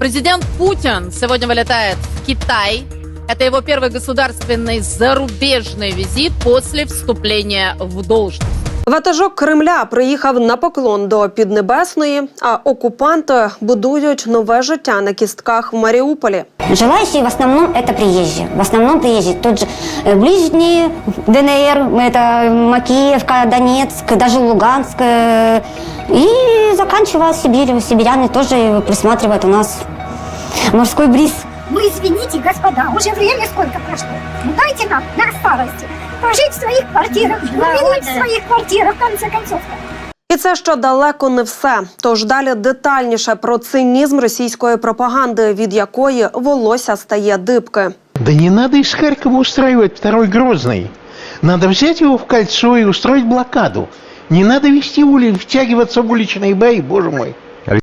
Президент Путин сегодня вылетает в Китай. Это его первый государственный зарубежный визит после вступления в должность. Ватажок Кремля приїхав на поклон до Піднебесної, а окупанти будують нове життя на кістках в Маріуполі. Желающие в основном это приезжие. В основном приезжие. Тут же э, ближние ДНР, это Макеевка, Донецк, даже Луганск. э, И заканчивая Сибирью. Сибиряне тоже присматривают у нас морской бриз. Вы извините, господа, уже время сколько прошло. Ну, Дайте нам на старости пожить в своих квартирах, умереть в своих квартирах, в конце концов. І це ще далеко не все. Тож далі детальніше про цинізм російської пропаганди, від якої волосся стає дибки. Да не надо из Харькова устраивать второй Грозный. Надо взять его в кольцо и устроить блокаду. Не надо вести ули, втягиваться в уличные бои, боже мой.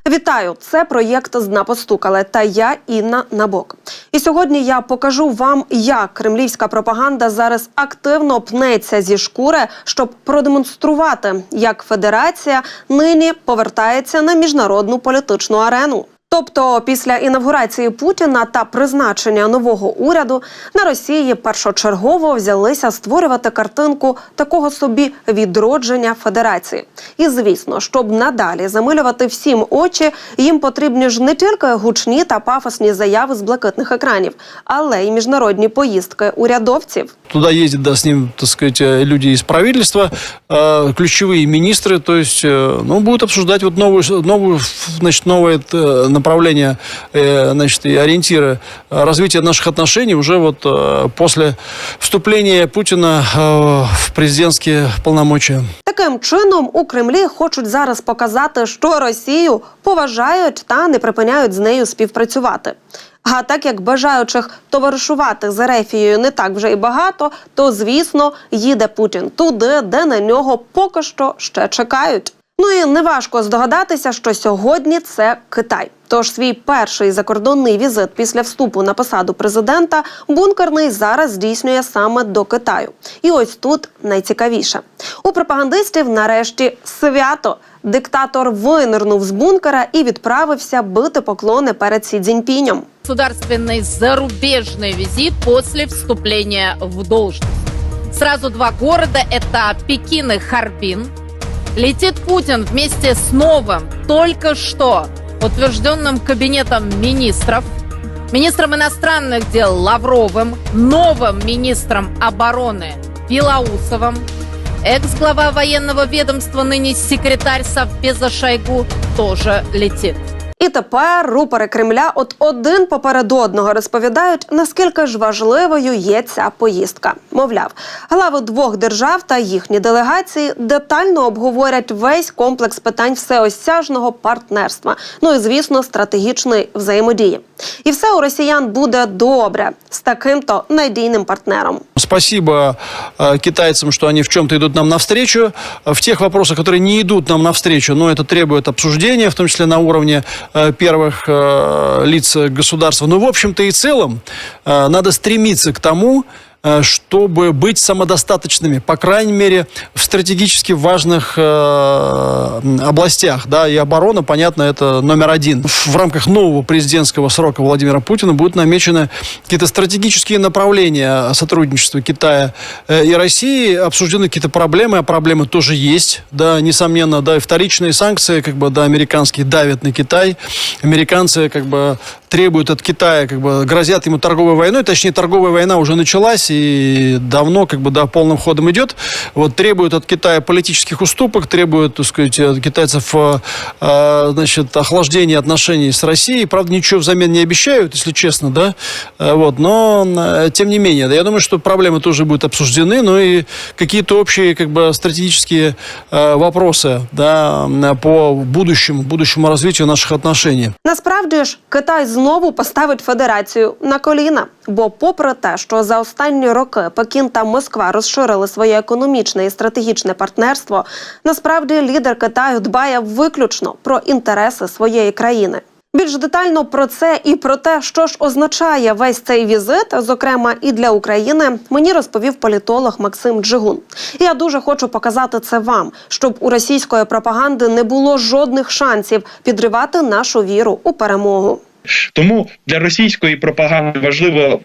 Вітаю! Це проєкт «Зна постукали» та я Інна Набок. І сьогодні я покажу вам, як кремлівська пропаганда зараз активно пнеться зі шкури, щоб продемонструвати, як федерація нині повертається на міжнародну політичну арену. Тобто, після інавгурації Путіна та призначення нового уряду на Росії першочергово взялися створювати картинку такого собі відродження федерації. І звісно, щоб надалі замилювати всім очі, їм потрібні ж не тільки гучні та пафосні заяви з блакитних екранів, але й міжнародні поїздки урядовців. Туда ездят, да, с ним, так сказать, э, люди из правительства, э, ключевые министры, то есть, э, ну, будут обсуждать вот новую, новую, значит, новое э, направление, э, значит, и ориентиры э, развития наших отношений уже вот э, после вступления Путина э, в президентские полномочия. Таким чином у Кремлі хочуть зараз показати, що Росію поважають та не припиняють з нею співпрацювати. А так як бажаючих товаришувати з Ерефією не так вже й багато, то звісно їде Путін туди, де на нього поки що ще чекають. Ну і неважко здогадатися, що сьогодні це Китай. Тож свій перший закордонний візит після вступу на посаду президента бункерний зараз здійснює саме до Китаю. І ось тут найцікавіше у пропагандистів нарешті свято. Диктатор винирнув з бункера і відправився бити поклони перед Сі Цзіньпінем. Государственный зарубежный визит после вступления в должность. Сразу два города – это Пекин и Харбин. Летит Путин вместе с новым, только что Утвержденным кабинетом министров, министром иностранных дел Лавровым, новым министром обороны Белоусовым, экс-глава военного ведомства, ныне секретарь Совбеза Шойгу, тоже летит. І тепер рупори Кремля от один поперед одного розповідають, наскільки ж важливою є ця поїздка. Мовляв, глави двох держав та їхні делегації детально обговорять весь комплекс питань всеосяжного партнерства. Ну і звісно, стратегічної взаємодії. І все у росіян буде добре з таким-то надійним партнером. Спасибо э, китайцам, что они в чем-то идут нам навстречу. В тех вопросах, которые не идут нам навстречу, но это требует обсуждения, в том числе на уровне э, первых э, лиц государства. Но в общем-то и целом э, надо стремиться к тому, э, чтобы быть самодостаточными, по крайней мере, в стратегически важных э, областях. Да, и оборона, понятно, это номер один. В рамках нового президентского срока Владимира Путина будут намечены какие-то стратегические направления сотрудничества Китая э, и России, обсуждены какие-то проблемы, а проблемы тоже есть, да, несомненно, да, и вторичные санкции, как бы, да, американские давят на Китай, американцы, как бы, требуют от Китая, как бы, грозят ему торговой войной, точнее, торговая война уже началась и давно, как бы, да, полным ходом идет, вот, требуют от Китая политических уступок, требуют, так сказать, от китайцев, э, э, значит, охлаждения отношений с Россией, правда, ничего взамен не обещают, если честно, да, Э, вот, но, тем не менее, да, я думаю, что проблемы тоже будут обсуждены, но и какие-то общие, как бы, стратегические вопросы, да, по будущему, будущему развитию наших отношений. Насправді ж Китай знову поставить федерацію на коліна. Бо, попри те, що за останні роки Пекін та Москва розширили своє економічне і стратегічне партнерство, насправді лідер Китаю дбає виключно про інтереси своєї країни. Більш детально про це і про те, що ж означає весь цей візит, зокрема і для України, мені розповів політолог Максим Джигун. Я дуже хочу показати це вам, щоб у російської пропаганди не було жодних шансів підривати нашу віру у перемогу. Тому для російської пропаганди важливо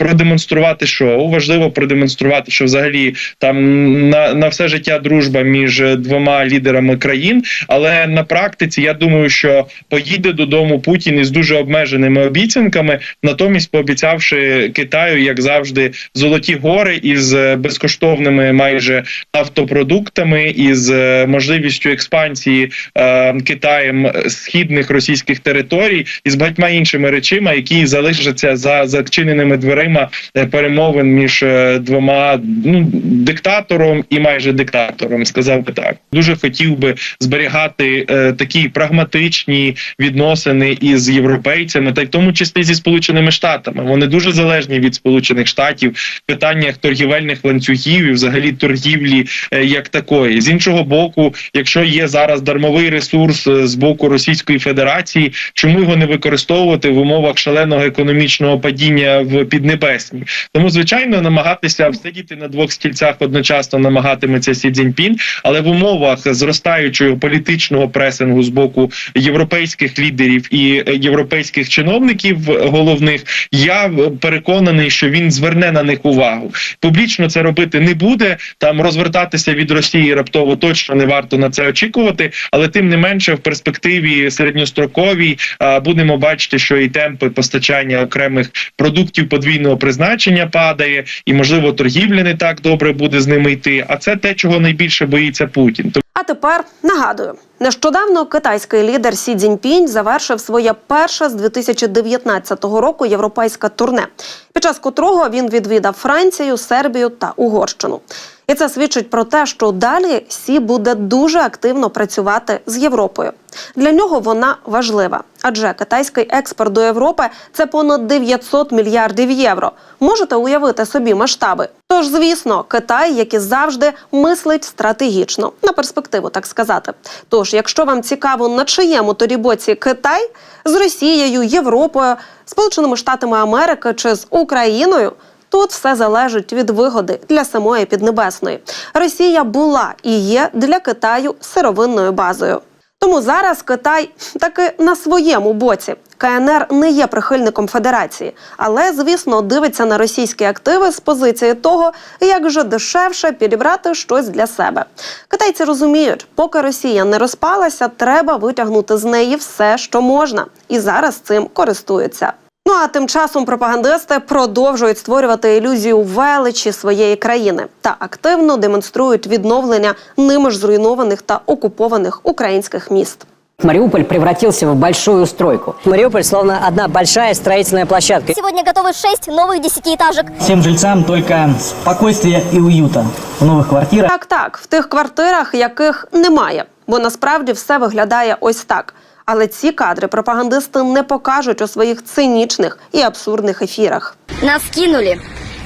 продемонструвати шоу, важливо продемонструвати, що взагалі там на, на все життя дружба між е, двома лідерами країн. Але на практиці я думаю, що поїде додому Путін із дуже обмеженими обіцянками, натомість пообіцявши Китаю, як завжди, золоті гори із е, безкоштовними майже автопродуктами, із е, можливістю експансії е, Китаєм східних російських територій і з багатьма іншими речима, які залишаться за зачиненими дверима е, перемовин між е, двома ну диктатором і майже диктатором. Сказав би так. Дуже хотів би зберігати е, такі прагматичні відносини із європейцями, та й в тому числі зі сполученими штатами. Вони дуже залежні від сполучених штатів в питаннях торгівельних ланцюгів і взагалі торгівлі е, як такої. З іншого боку, якщо є зараз дармовий ресурс е, з боку Російської Федерації, чому його не використовувати в умовах шаленого економічного падіння в Піднебесній? Тому звичайно намагатися всидіти на двох стільцях одночасно намагатиметься Сі Цзіньпін, але в умовах зростаючого політичного пресингу з боку європейських лідерів і е, європейських чиновників головних, я переконаний, що він зверне на них увагу. Публічно це робити не буде. Там розвертатися від Росії раптово точно не варто на це очікувати. Але тим не менше, в перспективі середньостроковій будемо бачити, що і темпи постачання окремих продуктів подвійного призначення падає, і можливо торгівля не так добре буде з ними йти. А це те, чого найбільше боїться Путін. А тепер нагадую, нещодавно китайський лідер Сі Цзіньпінь завершив своє перше з 2019 року європейське турне, під час котрого він відвідав Францію, Сербію та Угорщину. І це свідчить про те, що далі Сі буде дуже активно працювати з Європою. Для нього вона важлива, адже китайський експорт до Європи це понад 900 мільярдів євро. Можете уявити собі масштаби. Тож, звісно, Китай, як і завжди, мислить стратегічно на перспективу, так сказати. Тож, якщо вам цікаво, на чиєму тоді боці Китай з Росією, Європою, Сполученими Штатами Америки чи з Україною. Тут все залежить від вигоди для самої Піднебесної. Росія була і є для Китаю сировинною базою. Тому зараз Китай таки на своєму боці. КНР не є прихильником федерації, але звісно дивиться на російські активи з позиції того, як же дешевше підібрати щось для себе. Китайці розуміють, поки Росія не розпалася, треба витягнути з неї все, що можна, і зараз цим користуються. Ну а тим часом пропагандисти продовжують створювати ілюзію величі своєї країни та активно демонструють відновлення ними ж зруйнованих та окупованих українських міст. Мариуполь превратился в большую стройку. Мариуполь словно одна большая строительная площадка. Сегодня готовы шесть новых десятиэтажек. Всем жильцам только спокойствия и уюта в новых квартирах. Так, так, в тих квартирах, яких немає, бо насправді все виглядає ось так. Але ці кадри пропагандисти не покажуть у своїх цинічних і абсурдних ефірах. Нас кинули,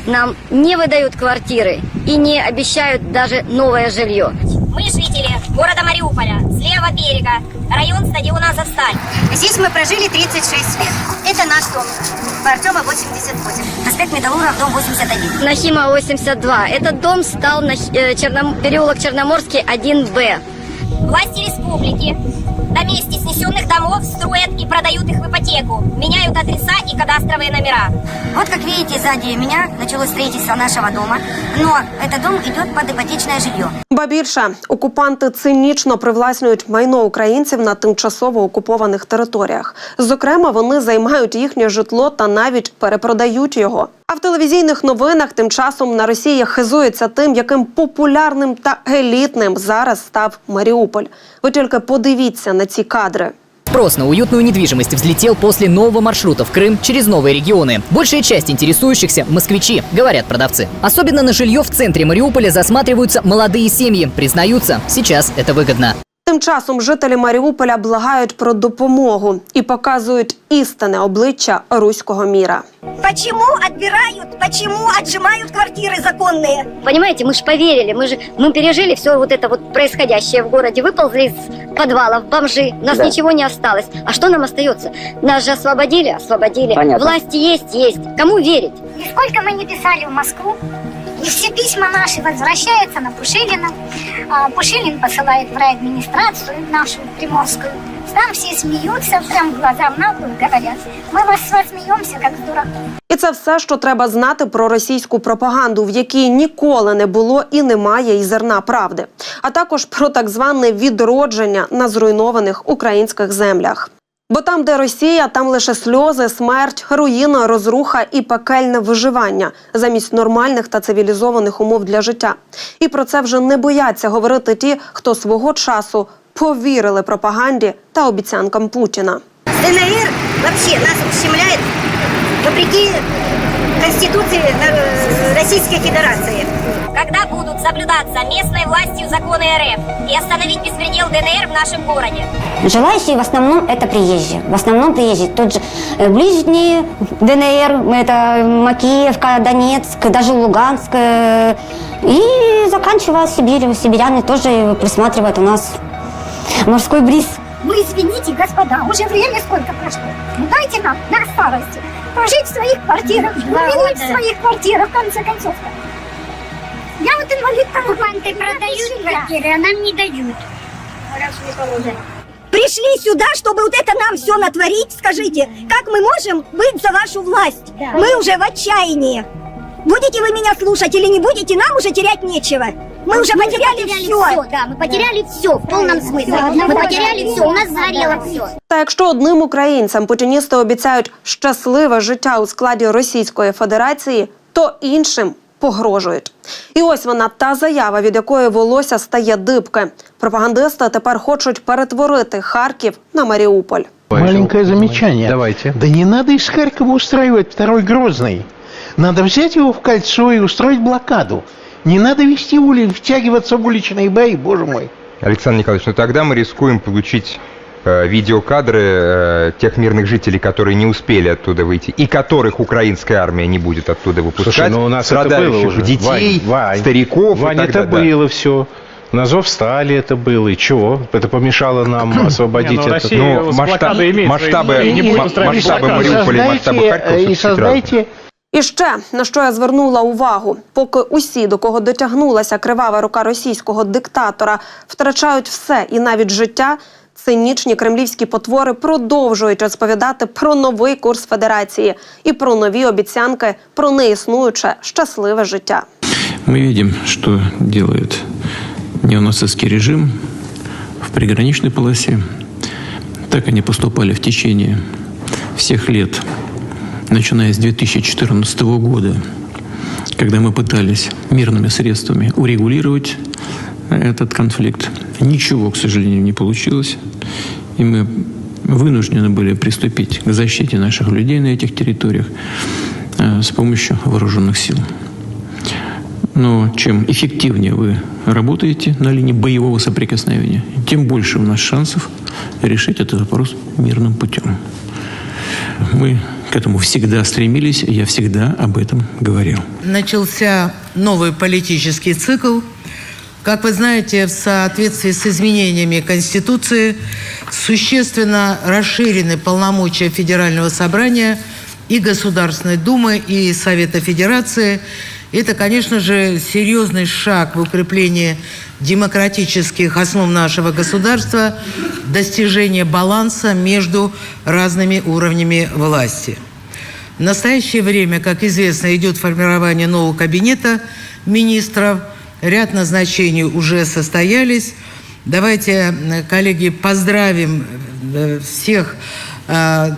нам не выдают квартиры и не обещают даже новое жилье. Мы жители города Мариуполя, с левого берега, район стадиона «Азовсталь». Здесь мы прожили 36 лет. Это наш дом. По Артема 88. Проспект Металлургов, дом 81. Нахима 82. Этот дом стал на, э, Черном- переулок Черноморский 1Б. Власти республики на месте снесенных домов строят и продают их в ипотеку, меняют адреса и кадастровые номера. Вот как видите, сзади меня началось строительство нашего дома, но этот дом идет под ипотечное жилье. Ба більше окупанти цинічно привласнюють майно українців на тимчасово окупованих територіях. Зокрема, вони займають їхнє житло та навіть перепродають його. А в телевізійних новинах тим часом на Росії хизується тим, яким популярним та елітним зараз став Маріуполь. Ви тільки подивіться на ці кадри. Спрос на уютную недвижимость взлетел после нового маршрута в Крым через новые регионы. Большая часть интересующихся – москвичи, говорят продавцы. Особенно на жилье в центре Мариуполя засматриваются молодые семьи. Признаются, сейчас это выгодно. Тим часом жителі Маріуполя благають про допомогу і показують істинне обличчя руського міра. Почему отбирают, почему отжимают квартиры законные? Понимаете, мы же поверили, мы же мы пережили все вот это вот происходящее в городе, выползли из подвалов, бомжи, у нас ничего не осталось. А что нам остается? Нас же освободили, освободили. Понятно. Власти есть, есть. Кому верить? И сколько мы не писали в Москву, и все письма наши возвращаются на Пушилина. Пушилин посылает в райадминистрацию нашу приморскую Там все смеются, прям глаза в наглую говорят. Мы вас с вас смеемся, как. І це все, що треба знати про російську пропаганду, в якій ніколи не було і немає і зерна правди, а також про так зване відродження на зруйнованих українських землях. Бо там, де Росія, там лише сльози, смерть, руїна, розруха і пекельне виживання замість нормальних та цивілізованих умов для життя. І про це вже не бояться говорити ті, хто свого часу повірили пропаганді та обіцянкам Путіна. ДНР взагалі нас вопреки Конституции э, Российской Федерации. Когда будут соблюдаться местной властью законы РФ и остановить беспредел ДНР в нашем городе? Желающие в основном это приезжие. В основном приезжие. Тот же э, ближний ДНР, это Макеевка, Донецк, даже Луганск. э, И заканчивая Сибирью. Сибиряне тоже присматривают у нас морской бриз. Вы извините, господа, уже время сколько прошло. Ну, дайте нам на старости пожить в своих квартирах, умереть в своих квартирах, в конце концов. Я вот инвалид Документы продают квартиры, а нам не дают. Пришли сюда, чтобы вот это нам все натворить, скажите, как мы можем быть за вашу власть? Мы уже в отчаянии. Будете вы меня слушать или не будете, нам уже терять нечего. Мы уже потеряли, все. Да, мы потеряли все в полном смысле. Мы потеряли все, у нас сгорело все. Та якщо одним українцям путіністи обіцяють щасливе життя у складі Російської Федерації, то іншим погрожують. І ось вона та заява, від якої волосся стає дибки. Пропагандисти тепер хочуть перетворити Харків на Маріуполь. Маленькое замечание. Давайте. Да не надо из Харькова устраивать второй Грозный. Надо взять его в кольцо и устроить блокаду. Не надо вести ули, втягиваться в уличные бои, боже мой. Александр Николаевич, ну тогда мы рискуем получить э, видеокадры э, тех мирных жителей, которые не успели оттуда выйти, и которых украинская армия не будет оттуда выпускать. Слушай, ну у нас это было страдающих уже. детей, Вань, Вань, стариков Вань, и так это далее. было все. На зов встали это было. И чего? Это помешало нам освободить Не, ну, этот... Россия Ну, масштаб, масштабы, свои- не ма- будет устраивать масштабы блокаду. Мариуполя и масштабы Создайте, Харькова и создайте І ще на що я звернула увагу, поки усі, до кого дотягнулася кривава рука російського диктатора, втрачають все і навіть життя. Цинічні кремлівські потвори продовжують розповідати про новий курс федерації і про нові обіцянки про неіснуюче щасливе життя. Мы видим, что делает неонацистский режим в приграничной полосе. Так они поступали в течение всех лет, начиная с 2014 года, когда мы пытались мирными средствами урегулировать этот конфликт. Ничего, к сожалению, не получилось. И мы вынуждены были приступить к защите наших людей на этих территориях э, с помощью вооруженных сил. Но чем эффективнее вы работаете на линии боевого соприкосновения, тем больше у нас шансов решить этот вопрос мирным путем. Мы к этому всегда стремились, я всегда об этом говорил. Начался новый политический цикл. Как вы знаете, в соответствии с изменениями Конституции существенно расширены полномочия Федерального собрания и Государственной Думы, и Совета Федерации. Это, конечно же, серьезный шаг в укреплении демократических основ нашего государства, достижение баланса между разными уровнями власти. В настоящее время, как известно, идет формирование нового кабинета министров. Ряд назначений уже состоялись. Давайте, э, коллеги, поздравим э, всех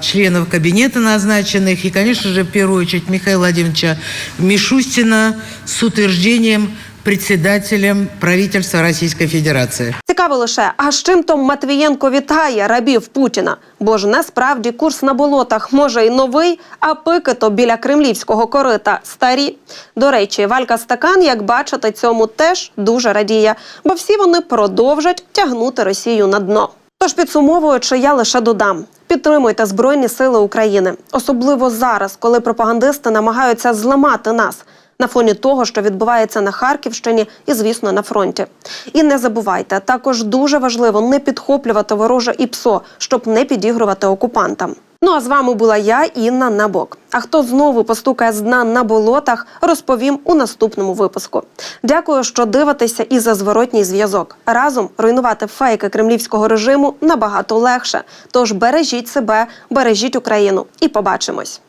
членов кабинета назначенных и, конечно же, в первую очередь Михаила Владимировича Мишустина с утверждением председателем правительства Российской Федерации. Цікаво лише, а з чим то Матвієнко вітає рабів Путіна? Бо ж насправді курс на болотах може і новий, а пики то біля кремлівського корита старі. До речі, Валька Стакан, як бачите, цьому теж дуже радіє, бо всі вони продовжать тягнути Росію на дно. Тож підсумовуючи, я лише додам: підтримуйте Збройні Сили України, особливо зараз, коли пропагандисти намагаються зламати нас. На фоні того, що відбувається на Харківщині і, звісно, на фронті. І не забувайте, також дуже важливо не підхоплювати вороже і ПСО, щоб не підігрувати окупантам. Ну а з вами була я, Інна Набок. А хто знову постукає з дна на болотах, розповім у наступному випуску. Дякую, що дивитеся і за зворотній зв'язок. Разом руйнувати фейки кремлівського режиму набагато легше. Тож бережіть себе, бережіть Україну і побачимось.